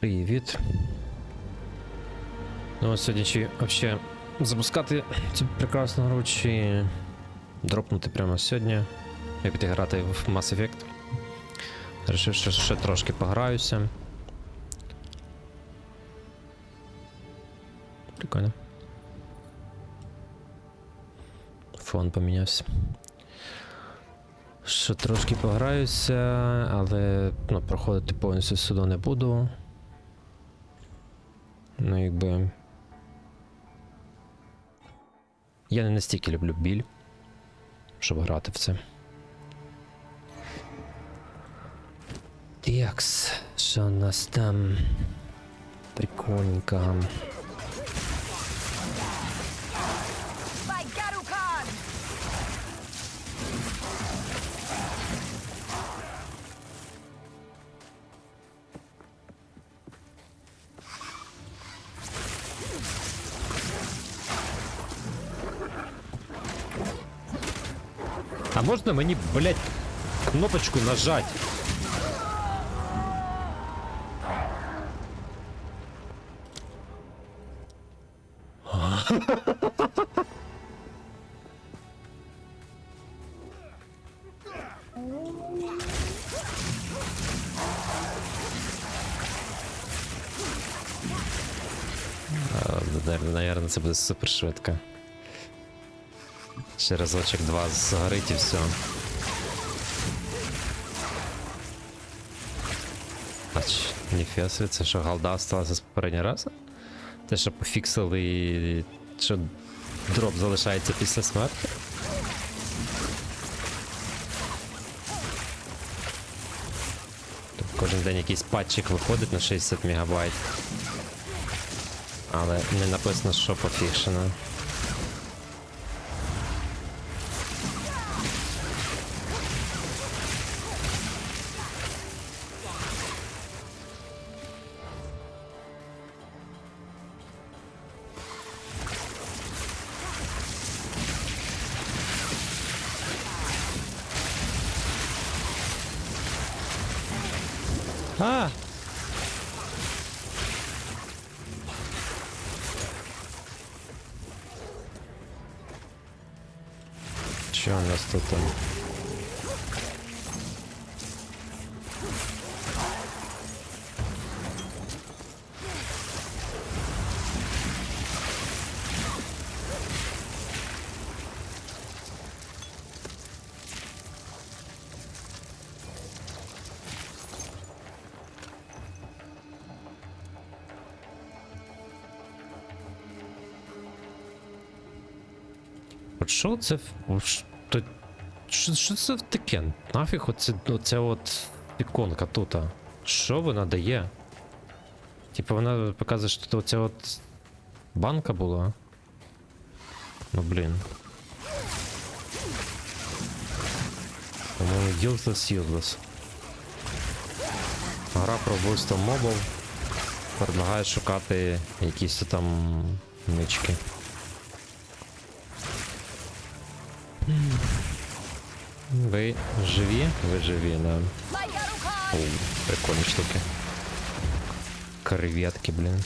Привіт. Ну, ось сьогодні чи вообще запускати цю прекрасну гру, чи дропнути прямо сьогодні. Я піти грати в Mass Effect. Решив, що ще трошки пограюся. Прикольно. Фон помінявся. Ще трошки пограюся, але ну, проходити повністю сюди не буду. Ну, якби. Я не настільки люблю біль, щоб грати в це. Текс, що у нас там? Прикольненько. Можна мені, блять, кнопочку нажать? Наверное, це буде супер швидко. Ще разочок два згорить і все. А ч, ніфіга собі, це що голда осталася з попереднього разу? Те, що пофіксили, що дроп залишається після смерті? Тобто кожен день якийсь патчик виходить на 60 мегабайт. Але не написано, що пофікшено. Що у нас тут? там? Що це? Що, це таке? Нафіг оце, оце от іконка тут? Що вона дає? Типа вона показує, що тут оця от банка була. Ну блін. По-моєму, useless, useless. Гра про вбивство мобів. Предлагає шукати якісь там нички. Ви живі? Ви живі, да. Моя рука! О, прикольні штуки. Креветки, блін.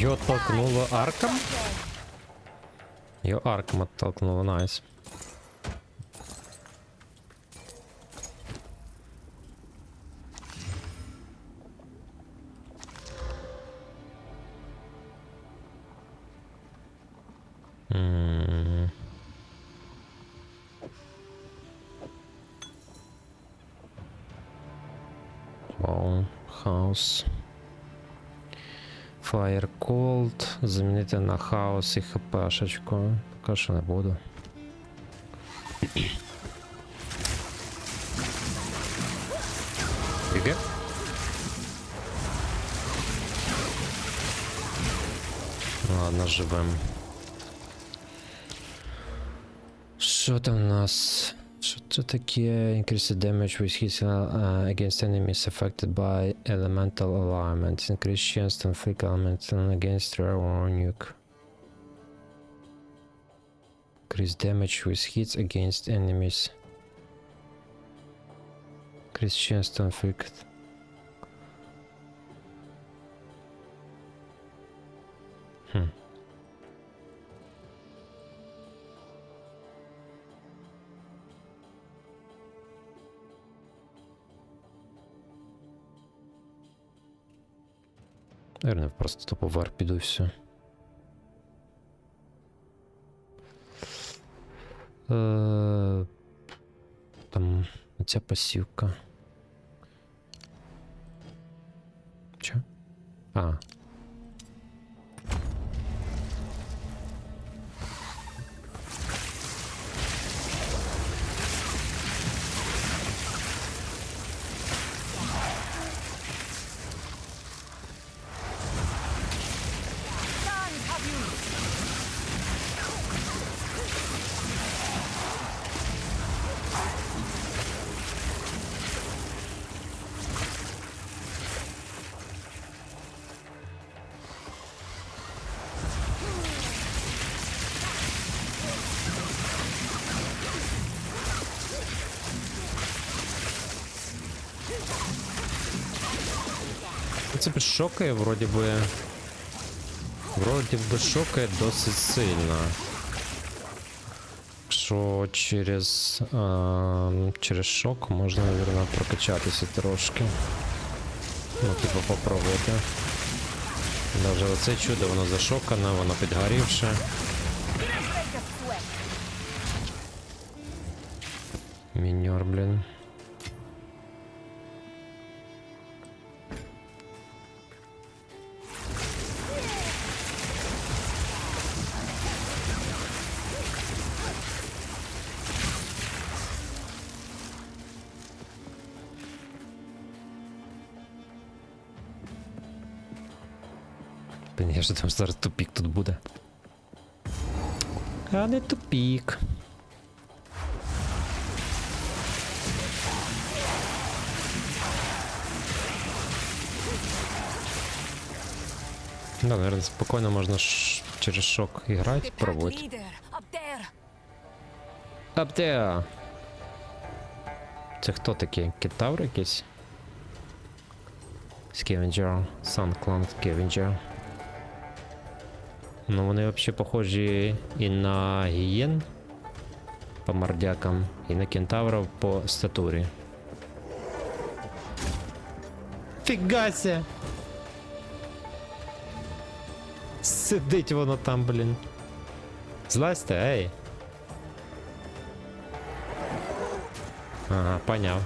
Його толкнуло арком? Його арком оттолкнуло, найс. Вау, хаос. Fire Cold. Замінити на хаос і хпшечку. Поки що не буду. Біге? Ладно, живем. Що там у нас? Що це таке? Increase the damage with hits uh, against enemies affected by elemental alignment. Increase chance to inflict elemental against rare or nuke. Increase damage with hits against enemies. Increase chance to inflict. Наверное, просто тупо в вар піду і все. Там ця пасівка. Чо? А. Би шокає, вроді би. Вроді би шокає досить сильно. Що через, а, через шок можна, мабуть, прокачатися трошки. Ну, типу, попробувати. Даже оце чудо, воно зашокане, воно підгорівше. Міньор, блін. Я ж там зараз тупік тут буде. А не тупік. Да, наверное, спокойно можно ш- через шок играть, пробовать. there! Це хто такі? Кентавр якийсь? Scavenger. Sun Clan Scavenger. Ну вони взагалі похожі і на гієн по мордякам, і на кентаврів по статурі. Фігася! Сидить воно там, блін. Злазьте, ей. Ага, поняв.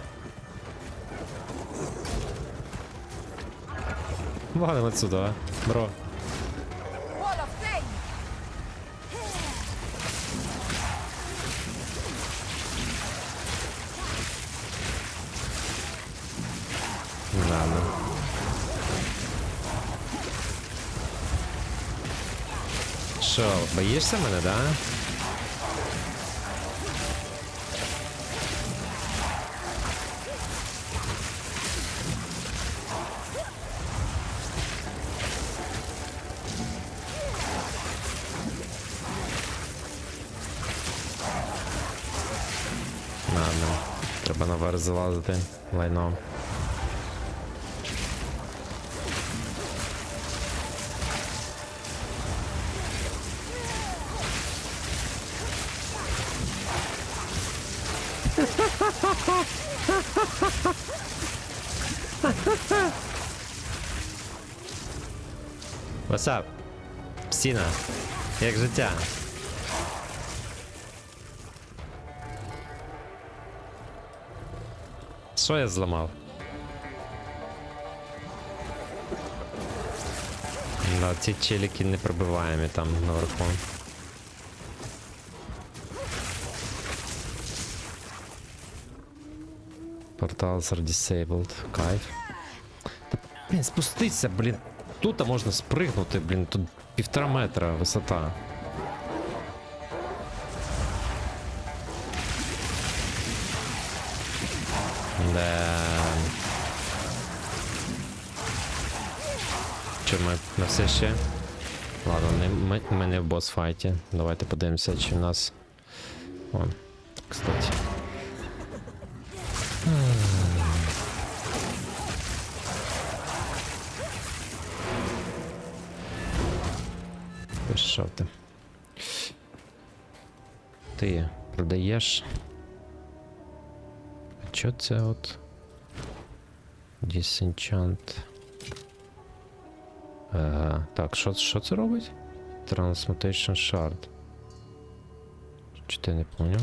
Валим отсюда, а, бро. Боїшся мене, да? Ладно. Треба наверх залазити лайном. What's up? Псіна, як життя? Що я зламав? Да, ці челіки не пробиваємо там наверху. Портал are disabled. Кайф. Та, блін, спустися, блін. Тут можна спригнути, блін, тут півтора метра висота. Да. Чи ми на все ще? Ладно, не, ми, ми не в босс-файті. Давайте подивимося, чи в нас. О, кстати. Продаєш. А чо це от? Disenchant. Ага. Так, що, це робить? Transmutation Shard. Чи ти не поняв?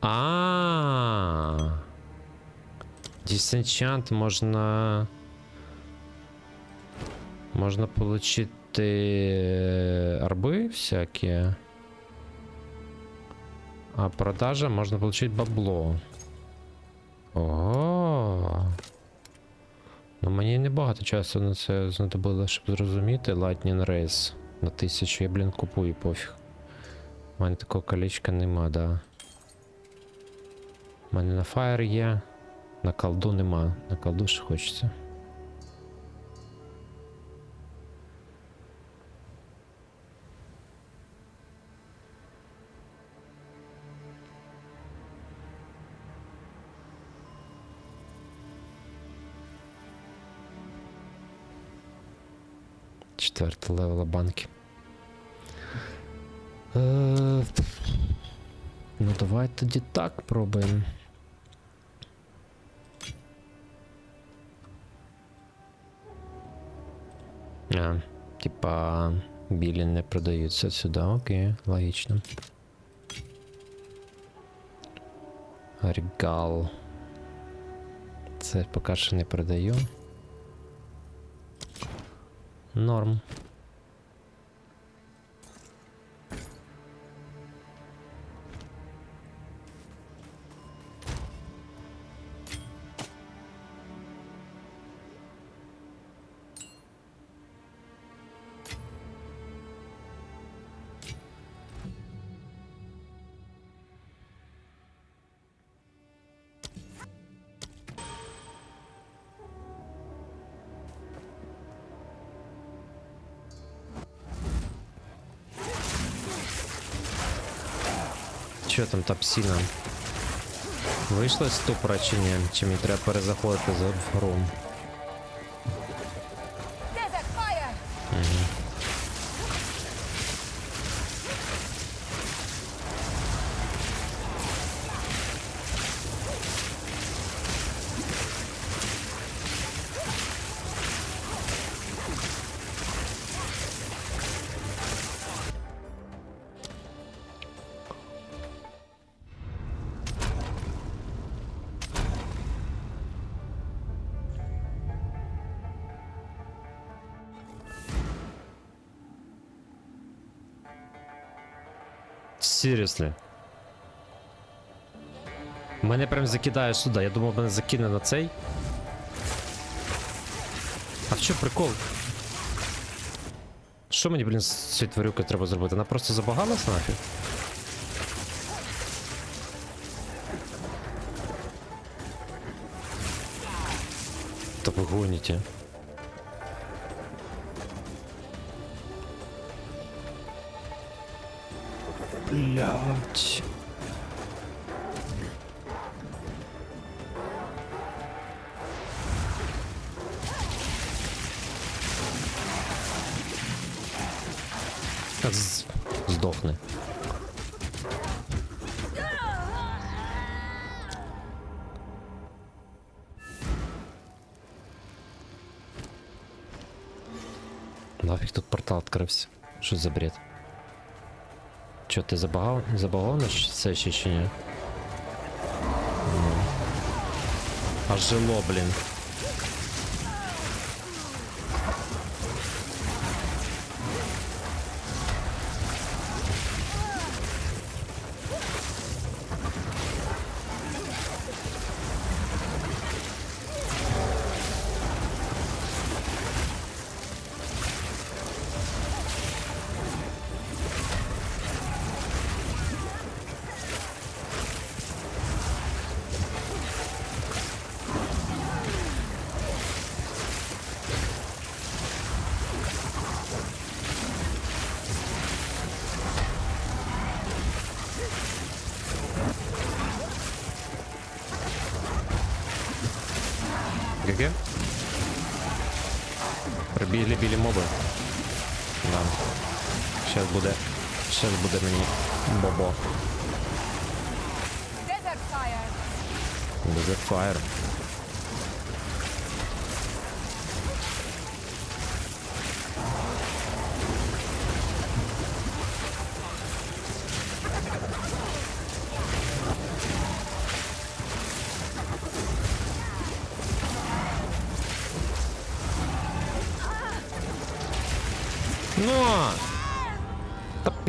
А. Disenchant можна. Можна получити арби всякі. А продажа можна получить бабло. Ого. Ну мені небагато часу на це знадобило, щоб зрозуміти. Lightning Race на тисячу. Я, блін, купую пофіг. У мене такого колечка нема, да. У мене на Fire є. На колду нема. На колду ще хочеться. Четверта левела банки. Е, Ну, давай тоді так пробуємо. А, типа, білі не продаються сюди, окей, логічно. Регал. Це поки що не продаю. Норм. Що там та псіна? Вийшла з ступора чи ні? Чи мені треба перезаходити за гру? Seriously. Мене прям закидає сюди. Я думав, мене закине на цей. А в чому прикол? Що мені, блін, з цією тварюкою треба зробити? Вона просто забагалась нафіг? Та ви гоніте. Блять. Здохни. Нафиг тут портал открылся. Что за бред? Чо, ти забагав? Забагав на це ще чи ні? Аж жило, блін. ГГ? Прибігли білі моби. Да. Щас буде. Щас буде мені бобо. Desert fire. Desert Fire.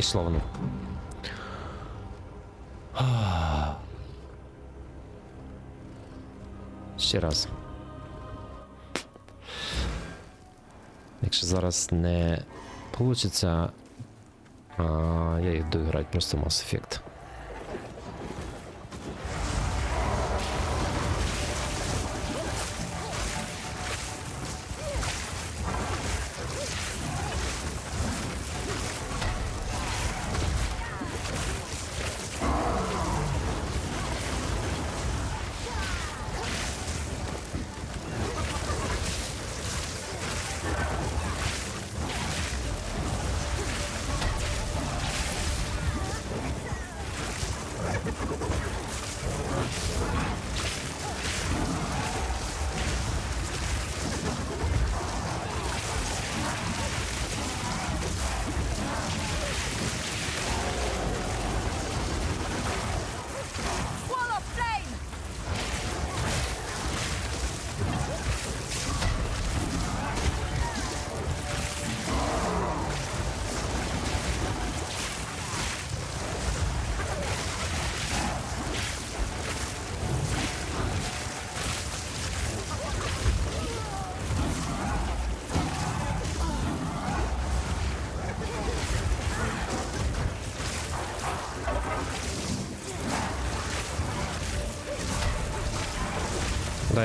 Пішло воно. Ще раз. Якщо зараз не вийде, я їх доіграю просто Mass Effect.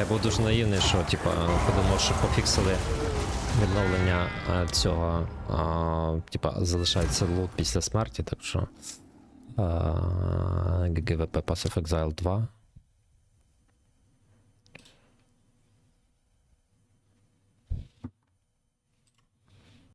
Я був дуже наївний, що типа подумав, що пофіксили відновлення е, цього. А, типа залишається лут після смерті, так що. ГГВП GGVP Pass of Exile 2